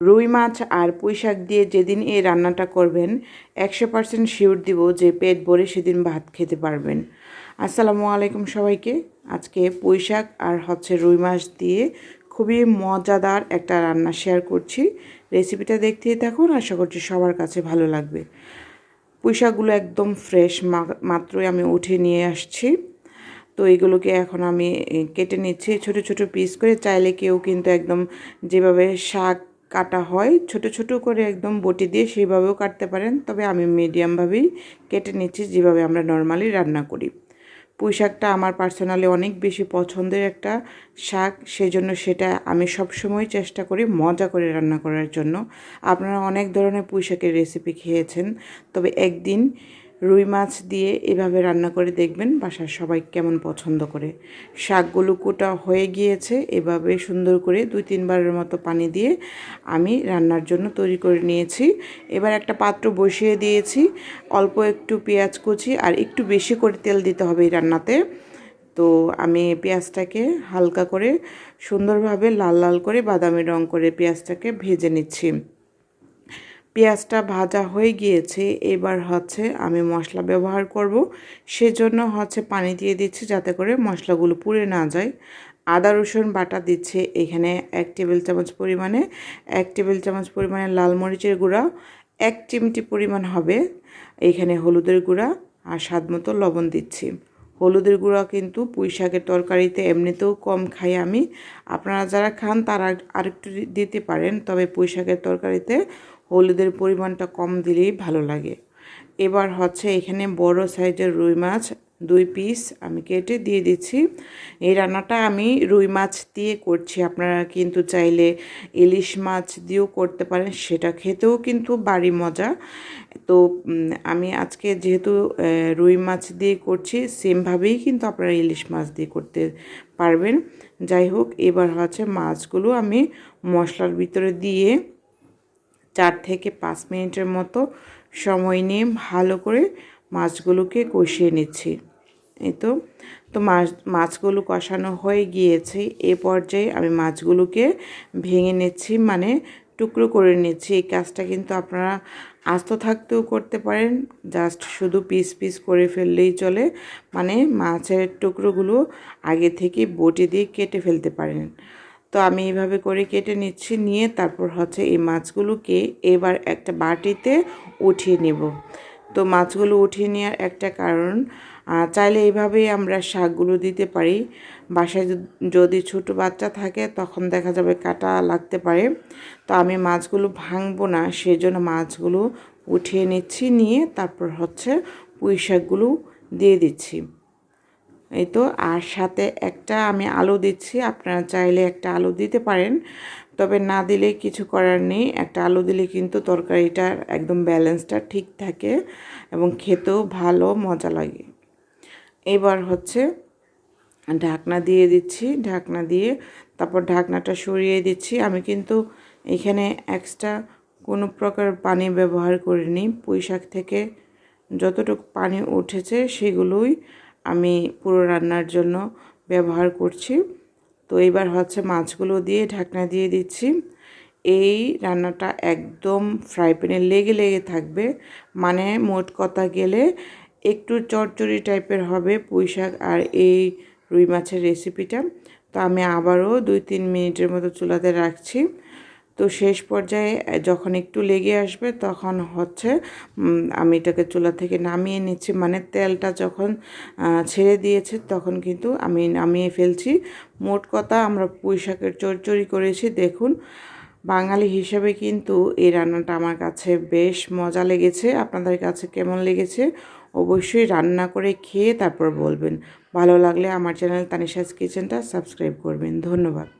রুই মাছ আর পুঁই শাক দিয়ে যেদিন এই রান্নাটা করবেন, একশো পার্সেন্ট শিওর দিব যে পেট ভরে সেদিন ভাত খেতে পারবেন। আসসালামু আলাইকুম সবাইকে। আজকে পুঁই শাক আর হচ্ছে রুই মাছ দিয়ে খুবই মজাদার একটা রান্না শেয়ার করছি। রেসিপিটা দেখতেই থাকুন, আশা করছি সবার কাছে ভালো লাগবে। পুঁই শাকগুলো একদম ফ্রেশ মাত্রই আমি উঠে নিয়ে আসছি। তো এগুলোকে এখন আমি কেটে নিচ্ছি, ছোট ছোট পিস করে। চাইলে কেউ কিন্তু একদম যেভাবে শাক কাটা হয়। ছোট ছোট করে একদম বটি দিয়ে সেইভাবেও কাটতে পারেন। তবে আমি মিডিয়ামভাবেই কেটে নিচ্ছি যেভাবে আমরা নর্মালি রান্না করি। পুঁই শাকটা আমার পার্সোনালি অনেক বেশি পছন্দের একটা শাক। সেজন্য সেটা আমি সবসময় চেষ্টা করি মজা করে রান্না করার জন্য। আপনারা অনেক ধরনের পুঁই শাকের রেসিপি খেয়েছেন। তবে একদিন রুই মাছ দিয়ে এভাবে রান্না করে দেখবেন বাসার সবাই কেমন পছন্দ করে। শাকগুলো কোটা হয়ে গিয়েছে, এভাবে সুন্দর করে দুই তিনবারের মতো পানি দিয়ে আমি রান্নার জন্য তৈরি করে নিয়েছি। এবার একটা পাত্র বসিয়ে দিয়েছি, অল্প একটু পেঁয়াজ কুচি আর একটু বেশি করে তেল দিতে হবে এই রান্নাতে। তো আমি পেঁয়াজটাকে হালকা করে সুন্দরভাবে লাল লাল করে বাদামি রং করে পেঁয়াজটাকে ভেজে নিচ্ছি। পেঁয়াজটা ভাজা হয়ে গিয়েছে, এবার হচ্ছে আমি মশলা ব্যবহার করব। সেজন্য হচ্ছে পানি দিয়ে দিচ্ছি যাতে করে মশলাগুলো পুড়ে না যায়। আদা, রসুন বাটা দিচ্ছে এখানে এক টেবিল চামচ পরিমাণে, এক টেবিল চামচ পরিমাণে লাল মরিচের গুঁড়া, এক চিমটি পরিমাণ হবে এখানে হলুদের গুঁড়া আর স্বাদ মতো লবণ দিচ্ছি। হলুদের গুঁড়া কিন্তু পুঁই শাকের তরকারিতে এমনিতেও কম খাই আমি। আপনারা যারা খান তারা আরেকটু দিতে পারেন, তবে পুঁই শাকের তরকারিতে হলুদের পরিমাণটা কম দিলেই ভালো লাগে। এবার হচ্ছে এখানে বড় সাইজের রুই মাছ দুই পিস আমি কেটে দিয়ে দিচ্ছি। এই রান্নাটা আমি রুই মাছ দিয়ে করছি। আপনারা কিন্তু চাইলে ইলিশ মাছ দিয়েও করতে পারেন, সেটা খেতেও কিন্তু বাড়ি মজা। তো আমি আজকে যেহেতু রুই মাছ দিয়ে করছি সেমভাবেই কিন্তু আপনারা ইলিশ মাছ দিয়ে করতে পারবেন। যাই হোক, এবার হচ্ছে মাছগুলো আমি মশলার ভিতরে দিয়ে চার থেকে পাঁচ মিনিটের মতো সময় নিয়ে ভালো করে মাছগুলোকে কষিয়ে নিচ্ছি। এই তো তো মাছ, মাছগুলো কষানো হয়ে গিয়েছে। এ পর্যায়ে আমি মাছগুলোকে ভেঙে নিচ্ছি মানে টুকরো করে নিচ্ছি। এই কাজটা কিন্তু আপনারা আস্ত থাকতেও করতে পারেন। জাস্ট শুধু পিস পিস করে ফেললেই চলে। মানে মাছের টুকরোগুলো আগে থেকে বটি দিয়ে কেটে ফেলতে পারেন। তো আমি এইভাবে করে কেটে নিচ্ছি, নিয়ে তারপর হচ্ছে এই মাছগুলোকে এবার একটা বাটিতে উঠিয়ে নেব। তো মাছগুলো উঠিয়ে নেওয়ার একটা কারণ চাইলে এইভাবেই আমরা শাকগুলো দিতে পারি। বাসায় যদি ছোট বাচ্চা থাকে তখন দেখা যাবে কাটা লাগতে পারে। তো আমি মাছগুলো ভাঙবো না সেই জন্য মাছগুলো উঠিয়ে নিচ্ছি, নিয়ে তারপর হচ্ছে পুঁই শাকগুলো দিয়ে দিচ্ছি। এই তো, আর সাথে একটা আমি আলু দিচ্ছি, আপনারা চাইলে একটা আলু দিতে পারেন, তবে না দিলে কিছু করার নেই, একটা আলু দিলে কিন্তু তরকারিটার একদম ব্যালেন্সটা ঠিক থাকে এবং খেতেও ভালো মজা লাগে। এবার হচ্ছে ঢাকনা দিয়ে দিচ্ছি, ঢাকনা দিয়ে তারপর ঢাকনাটা সরিয়ে দিচ্ছি। আমি কিন্তু এখানে এক্সট্রা কোনো প্রকার পানি ব্যবহার করিনি পুঁই শাক থেকে যতটুকু পানি উঠেছে সেগুলোই আমি পুরো রান্নার জন্য ব্যবহার করছি। তো এবার হচ্ছে মাছগুলো দিয়ে ঢাকনা দিয়ে দিচ্ছি। এই রান্নাটা একদম ফ্রাই প্যানে লেগে লেগে থাকবে। মানে মোট কথা গেলে একটু চটচড়ি টাইপের হবে পুঁই শাক আর এই রুই মাছের রেসিপিটা তো আমি আবারও দুই তিন মিনিটের মতো চুলাতে রাখছি। তো শেষ পর্যায়ে যখন একটু লেগে আসবে, তখন হচ্ছে আমি এটাকে চুলা থেকে নামিয়ে নিচ্ছি। মানে তেলটা যখন ছেড়ে দিয়েছে, তখন কিন্তু আমি নামিয়ে ফেলছি। মোট কথা আমরা পুঁই শাকের চরচড়ি করেছি। দেখুন, বাঙালি হিসেবে কিন্তু এই রান্নাটা আমার কাছে বেশ মজা লেগেছে। আপনাদের কাছে কেমন লেগেছে? অবশ্যই রান্না করে খেয়ে তারপর বলবেন। ভালো লাগলে আমার চ্যানেল তানিশাস কিচেনটা সাবস্ক্রাইব করবেন। ধন্যবাদ।